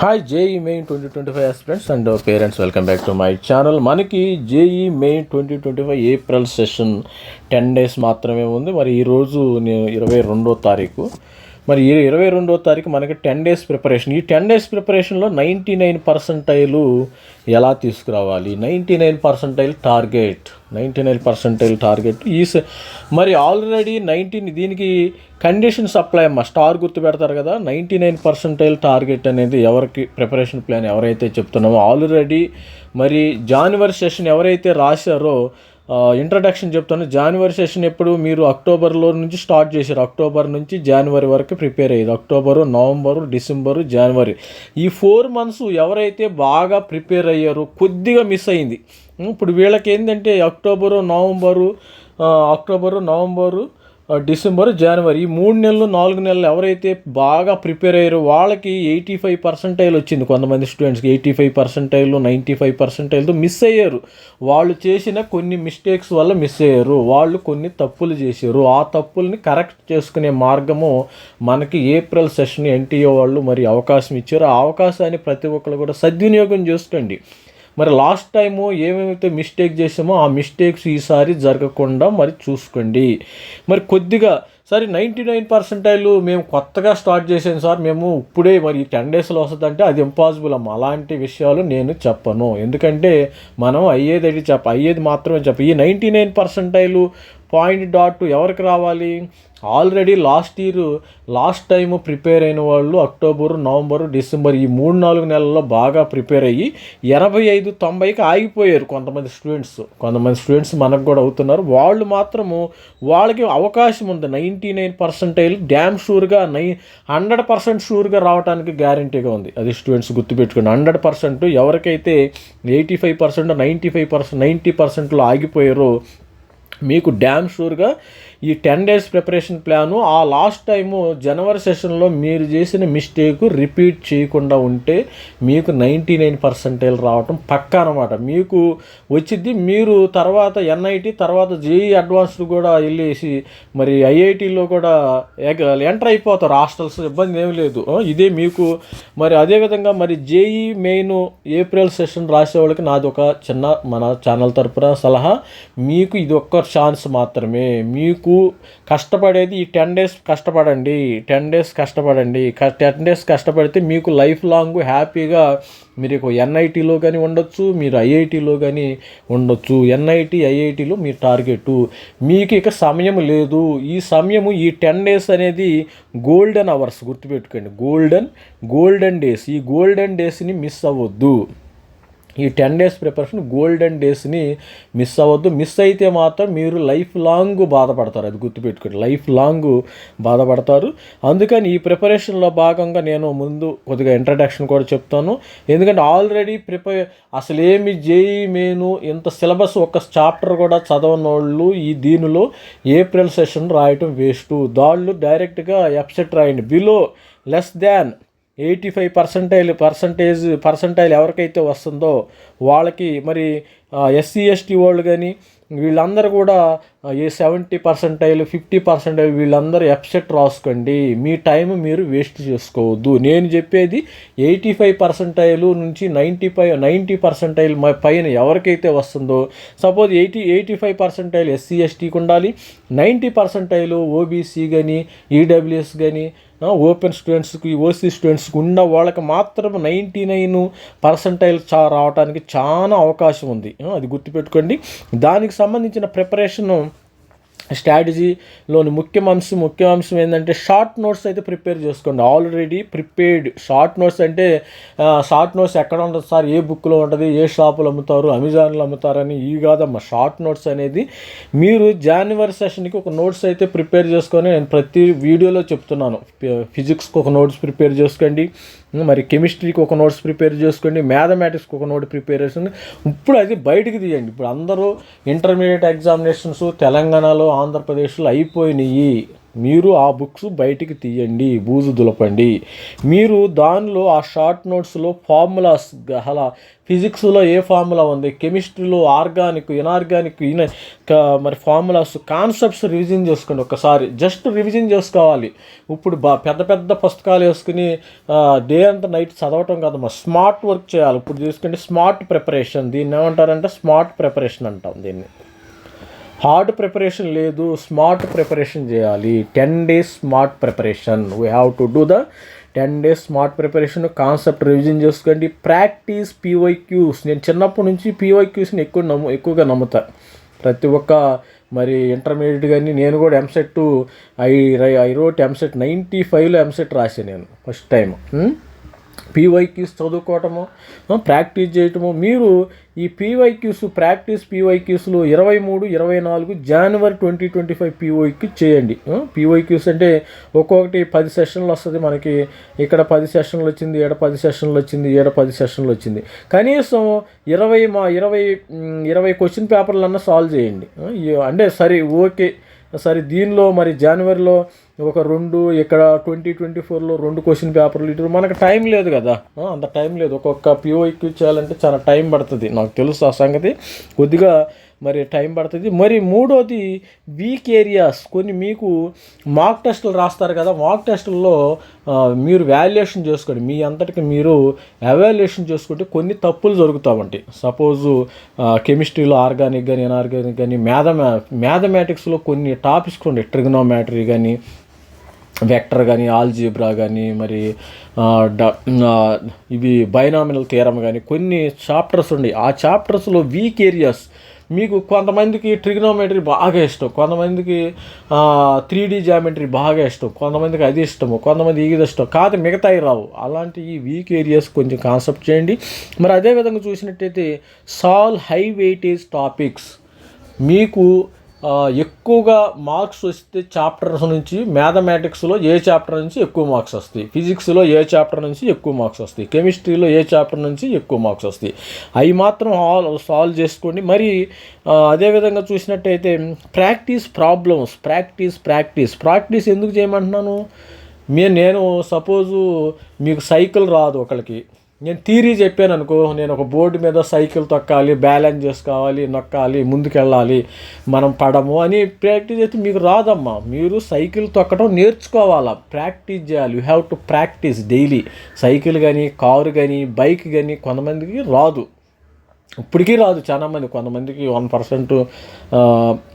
Hi JEE main twenty twenty five aspirants and parents welcome back to my channel మనకి JEE main twenty twenty five April session ten days మాత్రమే ఉంది. మరి ఈరోజు నేను ఇరవై రెండో తారీఖు. మరి ఇరవై రెండో తారీఖు మనకి టెన్ డేస్ ప్రిపరేషన్ ఈ టెన్ డేస్ ప్రిపరేషన్లో నైంటీ నైన్ పర్సంటైలు ఎలా తీసుకురావాలి? Ninety nine percentile target ninety nine percentile target ఈ స- మరి ఆల్రెడీ నైన్టీన్ దీనికి కండిషన్ సప్లై అమ్మ. స్టార్ గుర్తు పెడతారు కదా నైంటీ నైన్ పర్సంటైల్ టార్గెట్ అనేది ఎవరికి ప్రిపరేషన్ ప్లాన్ ఎవరైతే చెప్తున్నామో ఆల్రెడీ మరి జనవరి సెషన్ ఎవరైతే రాశారో ఇంట్రడక్షన్ చెప్తాను. జనవరి సెషన్ ఎప్పుడు మీరు అక్టోబర్లో నుంచి స్టార్ట్ చేశారు. అక్టోబర్ నుంచి జనవరి వరకు ప్రిపేర్ అయ్యేది అక్టోబరు నవంబరు డిసెంబరు జనవరి ఈ ఫోర్ మంత్స్ ఎవరైతే బాగా ప్రిపేర్ అయ్యారో కొద్దిగా మిస్ అయింది ఇప్పుడు వీళ్ళకి ఏంటంటే October November October November December జనవరి ఈ మూడు నెలలు నాలుగు నెలలు ఎవరైతే బాగా ప్రిపేర్ అయ్యారో వాళ్ళకి ఎయిటీ ఫైవ్ పర్సెంటైల్ వచ్చింది. కొంతమంది స్టూడెంట్స్కి eighty five percentile ninety five పర్సెంటైల్తో miss అయ్యారు. వాళ్ళు చేసిన కొన్ని మిస్టేక్స్ వల్ల మిస్ అయ్యారు. వాళ్ళు కొన్ని తప్పులు చేశారు. ఆ తప్పుల్ని కరెక్ట్ చేసుకునే మార్గము మనకి ఏప్రిల్ సెషన్ ఎన్టీఓ వాళ్ళు మరి అవకాశం ఇచ్చారు. ఆ అవకాశాన్ని ప్రతి ఒక్కరు కూడా సద్వినియోగం చేసుకోండి. మరి లాస్ట్ టైము ఏమేమైతే మిస్టేక్ చేసామో ఆ మిస్టేక్స్ ఈసారి జరగకుండా మరి చూసుకోండి. మరి కొద్దిగా సరే నైంటీ నైన్ పర్సెంటైల్ మేము కొత్తగా స్టార్ట్ చేసాం సార్ మేము ఇప్పుడే మరి టెన్ డేస్లో వస్తుందంటే అది ఇంపాసిబుల్ అమ్మ. అలాంటి విషయాలు నేను చెప్పను. ఎందుకంటే మనం అయ్యేది అది చెప్ప అయ్యేది మాత్రమే చెప్ప. ఈ ninety nine percentile point dot ఎవరికి రావాలి? Already last year last time prepare అయిన వాళ్ళు అక్టోబర్ నవంబర్ డిసెంబర్ ఈ మూడు నాలుగు నెలల్లో బాగా ప్రిపేర్ అయ్యి ఎనభై ఐదు తొంభైకి ఆగిపోయారు కొంతమంది స్టూడెంట్స్. కొంతమంది స్టూడెంట్స్ మనకు కూడా అవుతున్నారు. వాళ్ళు మాత్రము వాళ్ళకి అవకాశం ఉంది. నైంటీ నైన్ పర్సెంటైల్ డ్యామ్ షూర్గా నై హండ్రెడ్ పర్సెంట్ షూర్గా రావడానికి గ్యారంటీగా ఉంది. అది స్టూడెంట్స్ గుర్తుపెట్టుకోండి. హండ్రెడ్ పర్సెంట్ ఎవరికైతే eighty five percent ninety five percent ninety పర్సెంట్లో ఆగిపోయారో మీకు డ్యామ్ షూర్గా ఈ టెన్ డేస్ ప్రిపరేషన్ ప్లాను ఆ లాస్ట్ టైము జనవరి సెషన్లో మీరు చేసిన మిస్టేక్ రిపీట్ చేయకుండా ఉంటే మీకు నైంటీ నైన్ పర్సెంటేజ్ రావటం పక్కా అనమాట మీకు వచ్చింది మీరు తర్వాత ఎన్ఐటి తర్వాత జేఈ అడ్వాన్స్డ్ కూడా వెళ్ళేసి మరి ఐఐటిలో కూడా ఎంటర్ అయిపోతారు. హాస్టల్స్ ఇబ్బంది ఏం లేదు. ఇదే మీకు. మరి అదేవిధంగా మరి జేఈ మెయిన్ ఏప్రిల్ సెషన్ రాసే వాళ్ళకి నాది ఒక చిన్న మన ఛానల్ తరపున సలహా మీకు ఇది ఒక్క ఛాన్స్ మాత్రమే. మీకు కష్టపడేది ఈ టెన్ డేస్ కష్టపడండి టెన్ డేస్ కష్టపడండి. టెన్ డేస్ కష్టపడితే మీకు లైఫ్ లాంగ్ హ్యాపీగా మీరు ఎన్ఐటీలో కానీ ఉండొచ్చు మీరు ఐఐటిలో కానీ ఉండొచ్చు. ఎన్ఐటీ ఐఐటీలో మీ టార్గెట్ మీకు ఇక సమయం లేదు. ఈ సమయము ఈ టెన్ డేస్ అనేది గోల్డెన్ అవర్స్ గుర్తుపెట్టుకోండి. Golden golden days. ఈ గోల్డెన్ డేస్ని మిస్ అవ్వద్దు. ఈ టెన్ డేస్ ప్రిపరేషన్ గోల్డెన్ డేస్ని మిస్ అవ్వద్దు. మిస్ అయితే మాత్రం మీరు లైఫ్ లాంగ్ బాధపడతారు. అది గుర్తుపెట్టుకోండి. లైఫ్ లాంగ్ బాధపడతారు. అందుకని ఈ ప్రిపరేషన్లో భాగంగా నేను ముందు కొద్దిగా ఇంట్రడక్షన్ కూడా చెప్తాను. ఎందుకంటే ఆల్రెడీ ప్రిపేర్ అసలేమి జేఈ మేను ఇంత సిలబస్ ఒక చాప్టర్ కూడా చదవని వాళ్ళు ఈ దీనిలో ఏప్రిల్ సెషన్ రాయటం వేస్ట్ దాళ్ళు డైరెక్ట్గా ఎప్సెట్ రాయండి. Below less than eighty five percentile percentage percentile ఎవరికైతే వస్తుందో వాళ్ళకి మరి ఎస్సీ ఎస్టీ వాళ్ళు కానీ వీళ్ళందరూ కూడా ఏ సెవెంటీ పర్సెంటైల్ ఫిఫ్టీ పర్సెంటైల్ వీళ్ళందరూ ఎప్సెట్ రాసుకోండి. మీ టైం మీరు వేస్ట్ చేసుకోవద్దు. నేను చెప్పేది ఎయిటీ ఫైవ్ పర్సెంటైల్ నుంచి నైంటీ ఫైవ్ నైంటీ పర్సెంటైల్ పైన ఎవరికైతే వస్తుందో suppose eighty eighty five percentile SC ఎస్టీకి ఉండాలి. నైంటీ పర్సెంటైల్ ఓబీసీ కానీ ఈడబ్ల్యూఎస్ కానీ ఓపెన్ స్టూడెంట్స్కి ఓసీ స్టూడెంట్స్కి ఉన్న వాళ్ళకి మాత్రం నైంటీ నైన్ పర్సంటైల్ చా రావడానికి చాలా అవకాశం ఉంది. అది గుర్తుపెట్టుకోండి. దానికి సంబంధించిన ప్రిపరేషన్ స్ట్రాటజీలోని ముఖ్య అంశం ముఖ్య అంశం ఏంటంటే షార్ట్ నోట్స్ అయితే ప్రిపేర్ చేసుకోండి. Already prepared. షార్ట్ నోట్స్ అంటే షార్ట్ నోట్స్ ఎక్కడ ఉంటుంది సార్? ఏ బుక్లో ఉంటుంది? ఏ షాపులో అమ్ముతారు? అమెజాన్లో అమ్ముతారని ఇవి కాదమ్మా. షార్ట్ నోట్స్ అనేది మీరు జనవరి సెషన్కి ఒక నోట్స్ అయితే ప్రిపేర్ చేసుకొని నేను ప్రతి వీడియోలో చెప్తున్నాను. ఫిజిక్స్కి ఒక నోట్స్ ప్రిపేర్ చేసుకోండి. మరి కెమిస్ట్రీకి ఒక నోట్స్ ప్రిపేర్ చేసుకోండి మ్యాథమెటిక్స్కి ఒక నోట్ ప్రిపేర్ చేసుకోండి. ఇప్పుడు అది బయటికి తీయండి. ఇప్పుడు అందరూ ఇంటర్మీడియట్ ఎగ్జామినేషన్స్ తెలంగాణలో ఆంధ్రప్రదేశ్లో అయిపోయినాయి. మీరు ఆ బుక్స్ బయటికి తీయండి బూజు దులపండి. మీరు దానిలో ఆ షార్ట్ నోట్స్లో ఫార్ములాస్ అలా ఫిజిక్స్లో ఏ ఫార్ములా ఉంది? కెమిస్ట్రీలో ఆర్గానిక్ ఇనార్గానిక్ ఇన మరి ఫార్ములాస్ కాన్సెప్ట్స్ రివిజన్ చేసుకోండి ఒకసారి. జస్ట్ రివిజన్ చేసుకోవాలి. ఇప్పుడు బా పెద్ద పెద్ద పుస్తకాలు వేసుకుని డే అంతా నైట్ చదవటం కాదమ్మా స్మార్ట్ వర్క్ చేయాలి. ఇప్పుడు చూసుకుంటే స్మార్ట్ ప్రిపరేషన్. దీన్ని ఏమంటారంటే స్మార్ట్ ప్రిపరేషన్ అంటాం దీన్ని. హార్డ్ ప్రిపరేషన్ లేదు స్మార్ట్ ప్రిపరేషన్ చేయాలి. Ten days smart preparation. We have to do the ten days smart preparation concept revision చేసుకోండి. Practice PYQs. నేను చిన్నప్పటి నుంచి పీవైక్యూస్ని ఎక్కువ నమ్ము ఎక్కువగా నమ్ముతా. ప్రతి ఒక్క మరి ఇంటర్మీడియట్ కానీ నేను కూడా EAMCET I I wrote EAMCET ninety ఫైవ్లో ఎంసెట్ రాశాను నేను ఫస్ట్ టైం పీవైక్యూస్ చదువుకోవటము ప్రాక్టీస్ చేయటము. మీరు ఈ పీవైక్యూస్ ప్రాక్టీస్ పీవైక్యూస్లు ఇరవై మూడు ఇరవై నాలుగు జనవరి ట్వంటీ ట్వంటీ ఫైవ్ పీవైక్యూ చేయండి. పీవైక్యూస్ అంటే ఒక్కొక్కటి పది సెషన్లు వస్తుంది మనకి. ఇక్కడ పది సెషన్లు వచ్చింది ఏడ పది సెషన్లు వచ్చింది ఏడ పది సెషన్లు వచ్చింది. కనీసం ఇరవై మా ఇరవై ఇరవై క్వశ్చన్ పేపర్లన్నా సాల్వ్ చేయండి. అంటే సరే ఓకే. సరే దీనిలో మరి జనవరిలో ఒక రెండు ఇక్కడ ట్వంటీ ట్వంటీ ఫోర్లో రెండు క్వశ్చన్ పేపర్లు ఇటు మనకు టైం లేదు కదా. అంత టైం లేదు. ఒక్కొక్క పిఓ ఎక్కువ చేయాలంటే చాలా టైం పడుతుంది. నాకు తెలుసు ఆ సంగతి. కొద్దిగా మరి టైం పడుతుంది. మరి మూడోది వీక్ ఏరియాస్. కొన్ని మీకు మాక్ టెస్టులు రాస్తారు కదా మాక్ టెస్టుల్లో మీరు వాల్యుయేషన్ చేసుకోండి. మీ అంతటికి మీరు ఎవాల్యుయేషన్ చేసుకుంటే కొన్ని తప్పులు జరుగుతామండి సపోజు కెమిస్ట్రీలో ఆర్గానిక్ కానీ ఇన్ఆర్గానిక్ కానీ మ్యాథమె మ్యాథమెటిక్స్లో కొన్ని టాపిక్స్ ఉంటాయి ట్రిగ్నోమెట్రీ కానీ వెక్టర్ కానీ ఆల్జీబ్రా కానీ మరి ఇవి బైనామినల్ తీరం కానీ కొన్ని చాప్టర్స్ ఉన్నాయి ఆ చాప్టర్స్లో వీక్ ఏరియాస్ మీకు కొంతమందికి ట్రిగ్నోమెట్రీ బాగా ఇష్టం కొంతమందికి త్రీ డీ జామెట్రీ బాగా ఇష్టం కొంతమందికి అది ఇష్టము కొంతమంది ఇది ఇష్టం కాదు మిగతాయి రావు. అలాంటి ఈ వీక్ ఏరియాస్ కొంచెం కాన్సెప్ట్ చేయండి. మరి అదేవిధంగా చూసినట్టయితే సాల్ హై వెయిటేజ్ టాపిక్స్ మీకు ఎక్కువగా మార్క్స్ వస్తే చాప్టర్స్ నుంచి మ్యాథమెటిక్స్లో ఏ చాప్టర్ నుంచి ఎక్కువ మార్క్స్ వస్తాయి? ఫిజిక్స్లో ఏ చాప్టర్ నుంచి ఎక్కువ మార్క్స్ వస్తాయి? కెమిస్ట్రీలో ఏ చాప్టర్ నుంచి ఎక్కువ మార్క్స్ వస్తాయి? అవి మాత్రం ఆల్ సాల్వ్ చేసుకోండి. మరి అదేవిధంగా చూసినట్టయితే practice problems practice practice. Practice ఎందుకు చేయమంటున్నాను? మే నేను సపోజు మీకు సైకిల్ రాదు ఒకరికి నేను థీరీ చెప్పాను అనుకో నేను ఒక బోర్డు మీద సైకిల్ తొక్కాలి బ్యాలెన్స్ చేసుకోవాలి నొక్కాలి ముందుకెళ్ళాలి మనం పడము అని ప్రాక్టీస్ అయితే మీకు రాదమ్మా. మీరు సైకిల్ తొక్కడం నేర్చుకోవాలా? ప్రాక్టీస్ చేయాలి. You have to practice daily. Cycle కానీ కారు కానీ బైక్ కానీ కొంతమందికి రాదు. ఇప్పటికీ రాదు చాలా మంది కొంతమందికి వన్ పర్సెంట్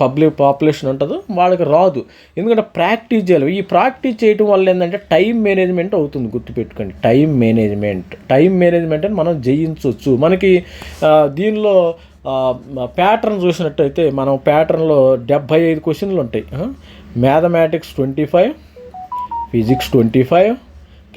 పబ్లిక్ పాపులేషన్ ఉంటుందో వాళ్ళకి రాదు. ఎందుకంటే ప్రాక్టీస్ చేయాలి. ఈ ప్రాక్టీస్ చేయడం వల్ల ఏంటంటే టైం మేనేజ్మెంట్ అవుతుంది గుర్తుపెట్టుకోండి. Time management. టైం మేనేజ్మెంట్ అని మనం జయించవచ్చు మనకి దీనిలో ప్యాటర్న్ చూసినట్టయితే మనం ప్యాటర్న్లో డెబ్భై ఐదు క్వశ్చన్లు ఉంటాయి. Mathematics twenty five physics twenty five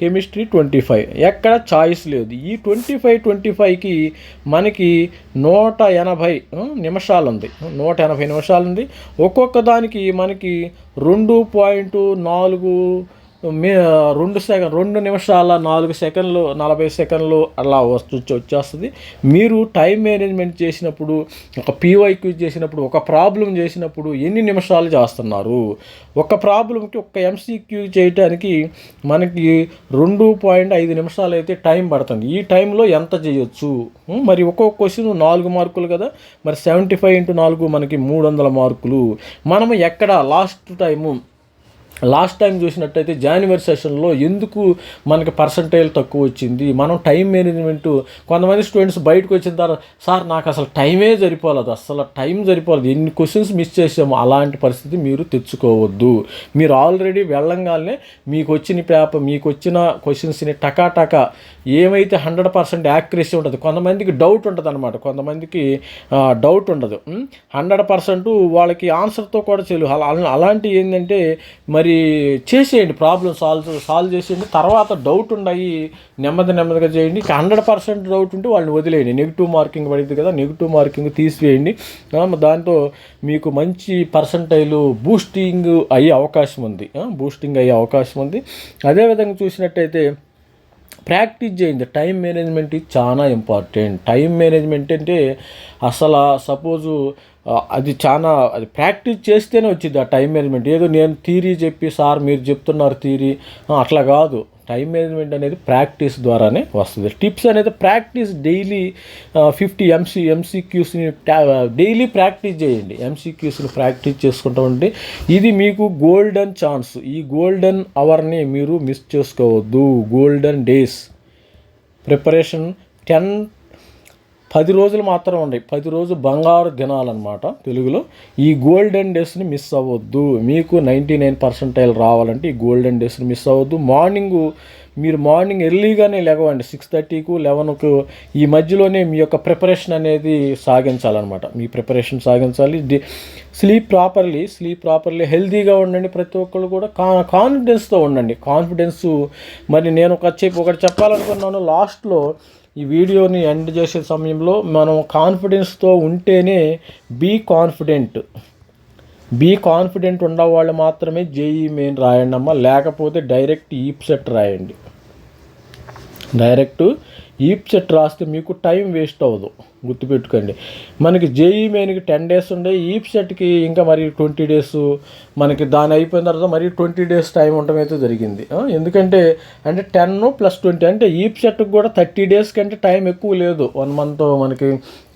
chemistry twenty five. ఎక్కడ చాయిస్ లేదు. ఈ ట్వంటీ ఫైవ్ ట్వంటీ ఫైవ్కి మనకి నూట ఎనభై నిమిషాలు ఉంది నూట ఎనభై నిమిషాలు ఉంది ఒక్కొక్క దానికి మనకి రెండు పాయింట్ నాలుగు మే రెండు సెకండ్ రెండు నిమిషాల నాలుగు సెకండ్లు నలభై సెకండ్లు అలా వస్తు వచ్చేస్తుంది. మీరు టైం మేనేజ్మెంట్ చేసినప్పుడు ఒక పీవైక్యూ చేసినప్పుడు ఒక ప్రాబ్లం చేసినప్పుడు ఎన్ని నిమిషాలు చేస్తున్నారు? ఒక ప్రాబ్లంకి ఒక ఎంసీక్యూ చేయటానికి మనకి రెండు పాయింట్ ఐదు నిమిషాలు అయితే టైం పడుతుంది. ఈ టైంలో ఎంత చేయొచ్చు? మరి ఒక్కొక్క క్వశ్చన్ నాలుగు మార్కులు కదా? మరి సెవెంటీ ఫైవ్ ఇంటూ నాలుగు మనకి మూడు వందల మార్కులు. మనము ఎక్కడ లాస్ట్ టైము లాస్ట్ టైం చూసినట్టయితే జనవరి సెషన్లో ఎందుకు మనకి పర్సంటేజ్ తక్కువ వచ్చింది? మనం టైం మేనేజ్మెంట్ కొంతమంది స్టూడెంట్స్ బయటకు వచ్చిన తర్వాత సార్ నాకు అసలు టైమే సరిపోలేదు అసలు టైం సరిపోలేదు ఎన్ని క్వశ్చన్స్ మిస్ చేసాము అలాంటి పరిస్థితి మీరు తెచ్చుకోవద్దు. మీరు ఆల్రెడీ వెళ్ళంగానే మీకు వచ్చిన పేపర్ మీకు వచ్చిన క్వశ్చన్స్ని టకాటకా ఏమైతే హండ్రెడ్ పర్సెంట్ యాక్యురసీ ఉంటుంది కొంతమందికి డౌట్ ఉంటుంది అనమాట కొంతమందికి డౌట్ ఉండదు. హండ్రెడ్ పర్సెంట్ వాళ్ళకి ఆన్సర్తో కూడా చెల్లు అలా అలాంటి ఏంటంటే మరి చేసేయండి ప్రాబ్లం సాల్వ్ సాల్వ్ చేసేయండి. తర్వాత డౌట్ ఉన్నాయి నెమ్మది నెమ్మదిగా చేయండి. హండ్రెడ్ పర్సెంట్ డౌట్ ఉంటే వాళ్ళని వదిలేయండి. నెగిటివ్ మార్కింగ్ పడింది కదా నెగిటివ్ మార్కింగ్ తీసివేయండి. దాంతో మీకు మంచి పర్సంటైలు బూస్టింగ్ అయ్యే అవకాశం ఉంది. బూస్టింగ్ అయ్యే అవకాశం ఉంది. అదేవిధంగా చూసినట్టయితే ప్రాక్టీస్ చేయండి. టైం మేనేజ్మెంట్ ఇది చాలా ఇంపార్టెంట్. టైం మేనేజ్మెంట్ అంటే అసలు సపోజు అది చాలా అది ప్రాక్టీస్ చేస్తేనే వచ్చింది ఆ టైం మేనేజ్మెంట్. ఏదో నేను థీరీ చెప్పి సార్ మీరు చెప్తున్నారు థీరీ అట్లా కాదు. టైం మేనేజ్మెంట్ అనేది ప్రాక్టీస్ ద్వారానే వస్తుంది. టిప్స్ అనేది ప్రాక్టీస్ డైలీ ఫిఫ్టీ ఎంసీ ఎంసీక్యూస్ని డైలీ ప్రాక్టీస్ చేయండి. ఎంసీక్యూస్ని ప్రాక్టీస్ చేసుకుంటూ ఉంటే ఇది మీకు గోల్డెన్ ఛాన్స్ ఈ గోల్డెన్ అవర్ని మీరు మిస్ చేసుకోవద్దు. గోల్డెన్ డేస్ ప్రిపరేషన్ టెన్ పది రోజులు మాత్రం ఉన్నాయి పది రోజు బంగారు దినాలన్నమాట తెలుగులో. ఈ గోల్డెన్ డేస్ని మిస్ అవ్వద్దు. మీకు నైంటీ నైన్ పర్సెంటైల్ రావాలంటే ఈ గోల్డెన్ డేస్ని మిస్ అవ్వద్దు. మార్నింగ్ మీరు మార్నింగ్ ఎర్లీగానే లేవండి. సిక్స్ థర్టీకు లెవెన్కు ఈ మధ్యలోనే మీ యొక్క ప్రిపరేషన్ అనేది సాగించాలన్నమాట. మీ ప్రిపరేషన్ సాగించాలి. స్లీప్ ప్రాపర్లీ స్లీప్ ప్రాపర్లీ హెల్తీగా ఉండండి ప్రతి ఒక్కరు కూడా. కా కాన్ఫిడెన్స్తో ఉండండి. కాన్ఫిడెన్స్ మరి నేను ఒక చెప్పి ఒకటి చెప్పాలనుకున్నాను. లాస్ట్లో ఈ వీడియోని ఎండ్ చేసే సమయంలో మనం కాన్ఫిడెన్స్తో ఉంటేనే బీ కాన్ఫిడెంట్. బీ కాన్ఫిడెంట్ ఉన్నవాళ్ళు మాత్రమే జేఈ మెయిన్ రాయండి అమ్మ లేకపోతే డైరెక్ట్ ఈప్సెట్ రాయండి. డైరెక్ట్ ఈప్సెట్ రాస్తే మీకు టైం వేస్ట్ అవ్వదు. గుర్తుపెట్టుకోండి. మనకి జేఈ మెయిన్కి టెన్ డేస్ ఉండే ఈప్ సెట్కి ఇంకా మరి ట్వంటీ డేస్ మనకి దాని అయిపోయిన తర్వాత మరి ట్వంటీ డేస్ టైం ఉండటం అయితే జరిగింది. ఎందుకంటే అంటే టెన్ ప్లస్ ట్వంటీ అంటే ఈప్ సెట్కి కూడా థర్టీ డేస్ కంటే టైం ఎక్కువ లేదు. వన్ మంత్ మనకి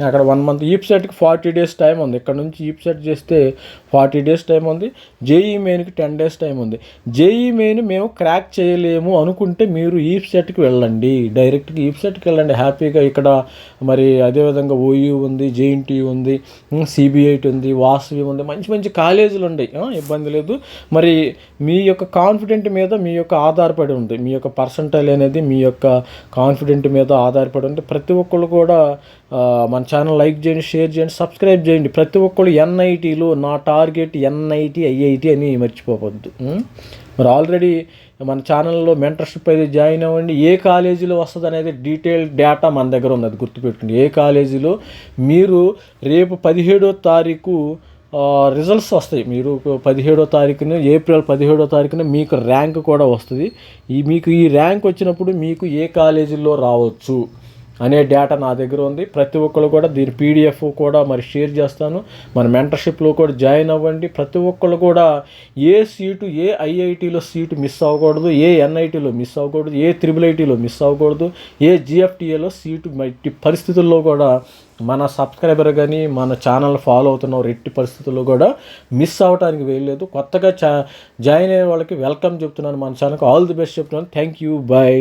అక్కడ వన్ మంత్ ఈప్ సెట్కి ఫార్టీ డేస్ టైం ఉంది. ఇక్కడ నుంచి ఈప్ సెట్ చేస్తే ఫార్టీ డేస్ టైం ఉంది. జేఈ మెయిన్కి టెన్ డేస్ టైం ఉంది. జేఈ మెయిన్ మేము క్రాక్ చేయలేము అనుకుంటే మీరు ఈప్ సెట్కి వెళ్ళండి. డైరెక్ట్గా ఈప్ సెట్కి వెళ్ళండి. హ్యాపీగా ఇక్కడ మరి అదేవిధంగా ఓయూ ఉంది జేఎన్టీ ఉంది సిబిఐటి ఉంది వాసవి ఉంది మంచి మంచి కాలేజీలు ఉన్నాయి ఇబ్బంది లేదు. మరి మీ యొక్క కాన్ఫిడెంట్ మీద మీ యొక్క ఆధారపడి ఉంది. మీ యొక్క పర్సంటైల్ అనేది మీ యొక్క కాన్ఫిడెంట్ మీద ఆధారపడి ఉంది. ప్రతి ఒక్కళ్ళు కూడా మన ఛానల్ లైక్ చేయండి షేర్ చేయండి సబ్స్క్రైబ్ చేయండి. ప్రతి ఒక్కళ్ళు ఎన్ఐటీలు నా టార్గెట్ ఎన్ఐటి ఐఐటి అని మర్చిపోవద్దు. మరి ఆల్రెడీ మన ఛానల్లో మెంటర్షిప్ అయితే జాయిన్ అవ్వండి. ఏ కాలేజీలో వస్తుంది అనేది డీటెయిల్ డేటా మన దగ్గర ఉంది అది గుర్తుపెట్టుకోండి. ఏ కాలేజీలో మీరు రేపు పదిహేడో తారీఖు రిజల్ట్స్ వస్తాయి. మీరు పదిహేడో తారీఖున ఏప్రిల్ పదిహేడో తారీఖున మీకు ర్యాంక్ కూడా వస్తుంది. ఈ మీకు ఈ ర్యాంక్ వచ్చినప్పుడు మీకు ఏ కాలేజీలో రావచ్చు? అనే డేటా నా దగ్గర ఉంది. ప్రతి ఒక్కరు కూడా దీని పీడిఎఫ్ కూడా మరి షేర్ చేస్తాను. మన మెంటర్షిప్లో కూడా జాయిన్ అవ్వండి. ప్రతి ఒక్కరు కూడా ఏ సీటు ఏ ఐఐటీలో సీటు మిస్ అవ్వకూడదు ఏ ఎన్ఐటీలో మిస్ అవ్వకూడదు ఏ త్రిబుల్ ఐటీలో మిస్ అవ్వకూడదు ఏ జిఎఫ్టీఏలో సీటు మట్టి పరిస్థితుల్లో కూడా మన సబ్స్క్రైబర్ కానీ మన ఛానల్ ఫాలో అవుతున్న రెట్టి పరిస్థితుల్లో కూడా మిస్ అవ్వడానికి వేయలేదు కొత్తగా చా జాయిన్ అయ్యే వాళ్ళకి వెల్కమ్ చెప్తున్నాను. మన ఛానల్కి ఆల్ ది బెస్ట్ చెప్తున్నాను. Thank you bye